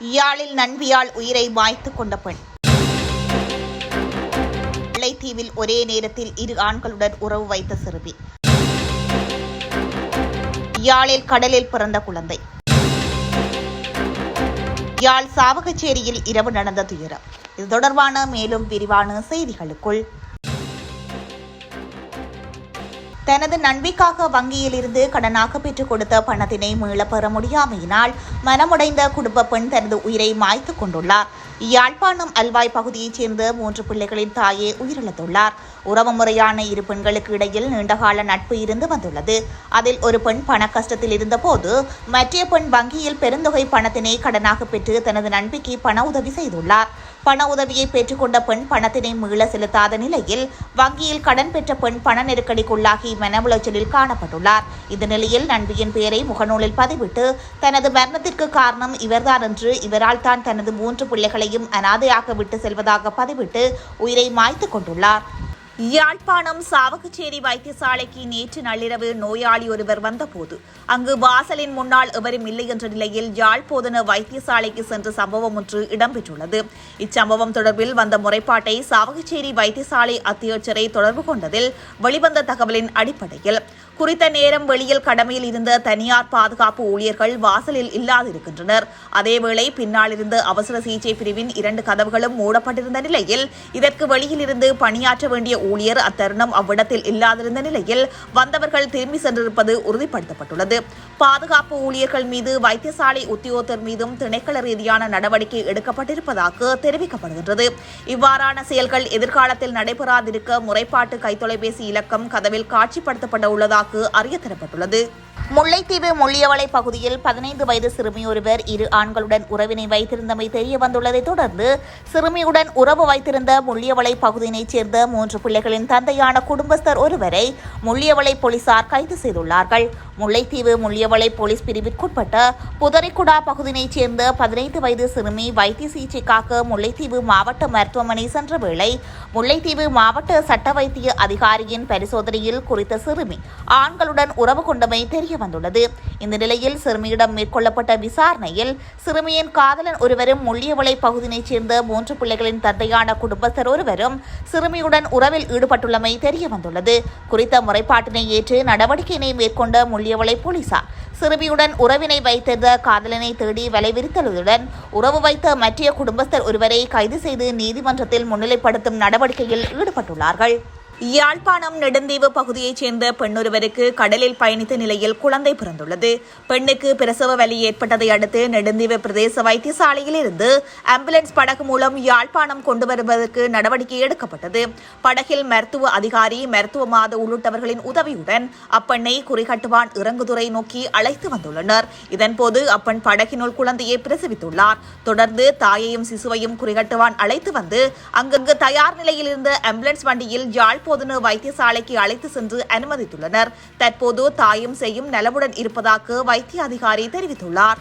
யாழில் நண்பியால் உயிரை மாய்த்துக் கொண்ட பெண். முல்லைத்தீவில் ஒரே நேரத்தில் இரு ஆண்களுடன் உறவு வைத்த சிறுமி. யாழில் கடலில் பிறந்த குழந்தை. யாழ் சாவகச்சேரியில் இரவு நடந்த துயரம். இது தொடர்பான மேலும் விரிவான செய்திகளுக்குள் தனது நன்மைக்காக வங்கியிலிருந்து கடனாக பெற்றுக் கொடுத்த பணத்தினை மீளப் பெற முடியாமையினால் மனமுடைந்த குடும்ப பெண் தனது உயிரை மாய்த்துக் கொண்டுள்ளார். யாழ்ப்பாணம் அல்வாய் பகுதியைச் சேர்ந்த மூன்று பிள்ளைகளின் தாயே உயிரிழந்துள்ளார். உறவு முறையான இரு பெண்களுக்கு இடையில் நீண்டகால நட்பு இருந்து வந்துள்ளது. அதில் ஒரு பெண் பண கஷ்டத்தில் இருந்தபோது மற்றைய பெண் வங்கியில் பெருந்தொகை பணத்தினை கடனாக பெற்று தனது நண்பிக்கு பண உதவி செய்துள்ளார். பண உதவியை பெற்றுக்கொண்ட பெண் பணத்தினை மீள செலுத்தாத நிலையில் வங்கியில் கடன் பெற்ற பெண் பண நெருக்கடிக்குள்ளாகி மன உளைச்சலில் காணப்பட்டுள்ளார். இந்த நிலையில் நண்பியின் பெயரை முகநூலில் பதிவிட்டு தனது மரணத்திற்கு காரணம் இவர்தான் என்று இவரால் தான் தனது மூன்று பிள்ளைகளையும் அனாதையாக விட்டு செல்வதாக பதிவிட்டு உயிரை மாய்த்து கொண்டுள்ளார். யாழ்ப்பாணம் சாவகச்சேரி வைத்தியசாலைக்கு நேற்று நள்ளிரவு நோயாளி ஒருவர் வந்தபோது அங்கு வாசலின் முன்னால் எவரும் இல்லை என்ற நிலையில் யாழ் போதன வைத்தியசாலைக்கு சென்ற சம்பவம் ஒன்று இடம்பெற்றுள்ளது. இச்சம்பவம் தொடர்பில் வந்த முறைப்பாட்டை சாவகச்சேரி வைத்தியசாலை அத்தியட்சரை தொடர்பு கொண்டதில் வெளிவந்த தகவலின் அடிப்படையில் குறித்த நேரம் வெளியில் கடமையில் இருந்த தனியார் பாதுகாப்பு ஊழியர்கள் வாசலில் இல்லாதிருக்கின்றனர். அதேவேளை பின்னால் இருந்து அவசர சிகிச்சை பிரிவின் இரண்டு கதவுகளும் மூடப்பட்டிருந்த நிலையில் இதற்கு வெளியில் இருந்து பணியாற்ற வேண்டிய ஊழியர் அத்தருணம் அவ்விடத்தில் இல்லாதிருந்த நிலையில் வந்தவர்கள் திரும்பி சென்றிருப்பது உறுதிப்படுத்தப்பட்டுள்ளது. பாதுகாப்பு ஊழியர்கள் மீது வைத்தியசாலை உத்தியோகத்தர் மீதும் திணைக்கள ரீதியான நடவடிக்கை எடுக்கப்பட்டிருப்பதாக தெரிவிக்கப்படுகின்றது. இவ்வாறான செயல்கள் எதிர்காலத்தில் நடைபெறாதிருக்க முறைப்பாட்டு கைத்தொலைபேசி இலக்கம் கதவில் காட்சிப்படுத்தப்பட உள்ளதாக அறிய தரப்பட்டுள்ளது. முல்லைத்தீவு முள்ளியவளை பகுதியில் பதினைந்து வயது சிறுமி ஒருவர் இரு ஆண்களுடன் உறவினை வைத்திருந்தமை தெரிய வந்துள்ளதை தொடர்ந்து சிறுமியுடன் உறவு வைத்திருந்த முள்ளியவளை பகுதியினைச் சேர்ந்த மூன்று பிள்ளைகளின் தந்தையான குடும்பஸ்தர் ஒருவரை முள்ளியவளை போலீசார் கைது செய்துள்ளார்கள். முல்லைத்தீவு முள்ளியவளை போலீஸ் பிரிவிற்குட்பட்ட புதரிக்குடா பகுதியினைச் சேர்ந்த பதினைந்து வயது சிறுமி வைத்திய சிகிச்சைக்காக முல்லைத்தீவு மாவட்ட மருத்துவமனை சென்ற வேளை முல்லைத்தீவு மாவட்ட சட்ட வைத்திய அதிகாரியின் பரிசோதனையில் குறித்த சிறுமி ஆண்களுடன் உறவு கொண்டமை தெரிய வந்துள்ளது இந்த நிலையில் சிறுமியிடம் மேற்கொள்ளப்பட்ட விசாரணையில் சிறுமியின் காதலன் ஒருவரும் முள்ளியவளை பகுதியினைச் சேர்ந்த மூன்று பிள்ளைகளின் தந்தையான குடும்பஸ்தர் ஒருவரும் சிறுமியுடன் உறவில் ஈடுபட்டுள்ளமை தெரிய வந்துள்ளது குறித்த முறைப்பாட்டினை ஏற்று நடவடிக்கையினை மேற்கொண்ட முள்ளியவளை போலீசார். சிறுமியுடன் உறவினை வைத்திருந்த காதலனை தேடி வலைவிரித்தலுடன் உறவு வைத்த மற்றைய குடும்பஸ்தர் ஒருவரை கைது செய்து நீதிமன்றத்தில் முன்னிலைப்படுத்தும் நடவடிக்கையில் ஈடுபட்டுள்ளார்கள். யாழ்ப்பாணம் நெடுந்தீவு பகுதியைச் சேர்ந்த பெண்ணொருவருக்கு கடலில் பயணித்த நிலையில் குழந்தை பிறந்துள்ளது. பெண்ணுக்கு பிரசவ வலி ஏற்பட்டதை அடுத்து நெடுந்தீவு பிரதேச வைத்தியசாலையில் இருந்து ஆம்புலன்ஸ் படகு மூலம் யாழ்ப்பாணம் கொண்டு வருவதற்கு நடவடிக்கை எடுக்கப்பட்டது. படகில் மருத்துவ அதிகாரி மருத்துவ மாத உள்ளிட்டவர்களின் உதவியுடன் அப்பெண்ணை குறிகட்டுவான் இறங்குதுறை நோக்கி அழைத்து வந்துள்ளனர். இதன்போது அப்பெண் படகினுள் குழந்தையை பிரசவித்துள்ளார். தொடர்ந்து தாயையும் சிசுவையும் குறிகட்டுவான் அழைத்து வந்து அங்கங்கு தயார் நிலையில் இருந்த ஆம்புலன்ஸ் வண்டியில் யாழ் போதன வைத்தியசாலைக்கு அழைத்து சென்று அனுமதித்துள்ளனர். தற்போது தாயும் செய்யும் நலவுடன் இருப்பதாக வைத்திய அதிகாரி தெரிவித்துள்ளார்.